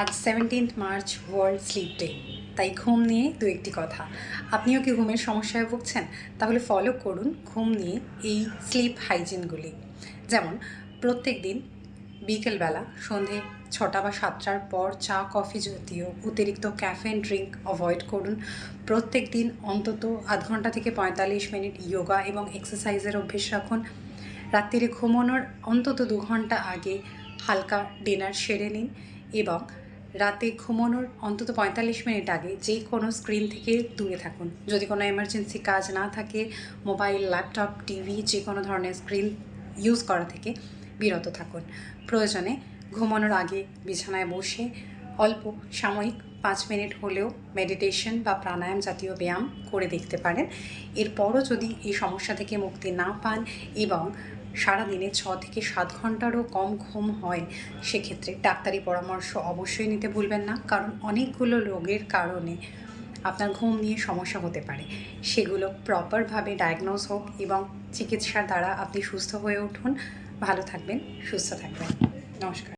আজ seventeenth March world sleep day তাই ঘুম নিয়ে দু একটি কথা। আপনিও কি ঘুমের সমস্যায় ভুগছেন? তাহলে ফলো করুন ঘুম নিয়ে এই স্লিপ হাইজিনগুলি যেমন প্রত্যেক দিন বিকেলবেলা সন্ধে ছটা বা সাতটার পর চা কফি জাতীয় অতিরিক্ত ক্যাফেন ড্রিঙ্ক অ্যাভয়েড করুন। প্রত্যেক দিন অন্তত আধ ঘণ্টা থেকে পঁয়তাল্লিশ মিনিট যোগা এবং এক্সারসাইজের অভ্যেস রাখুন। রাত্রিরে ঘুমানোর অন্তত দু ঘণ্টা আগে হালকা ডিনার সেরে নিন এবং রাতে ঘুমানোর অন্তত পঁয়তাল্লিশ মিনিট আগে যে কোনো স্ক্রিন থেকে দূরে থাকুন। যদি কোনো এমার্জেন্সি কাজ না থাকে মোবাইল ল্যাপটপ টিভি যে কোনো ধরনের স্ক্রিন ইউজ করা থেকে বিরত থাকুন। প্রয়োজনে ঘুমানোর আগে বিছানায় বসে অল্প সাময়িক পাঁচ মিনিট হলেও মেডিটেশন বা প্রাণায়াম জাতীয় ব্যায়াম করে দেখতে পারেন। এরপরও যদি এই সমস্যা থেকে মুক্তি না পান এবং সারাদিনে ছ থেকে সাত ঘন্টারও কম ঘুম হয়, সেক্ষেত্রে ডাক্তারি পরামর্শ অবশ্যই নিতে ভুলবেন না, কারণ অনেকগুলো রোগের কারণে আপনার ঘুম নিয়ে সমস্যা হতে পারে। সেগুলো প্রপারভাবে ডায়াগনোজ হোক এবং চিকিৎসার দ্বারা আপনি সুস্থ হয়ে উঠুন। ভালো থাকবেন, সুস্থ থাকবেন। নমস্কার।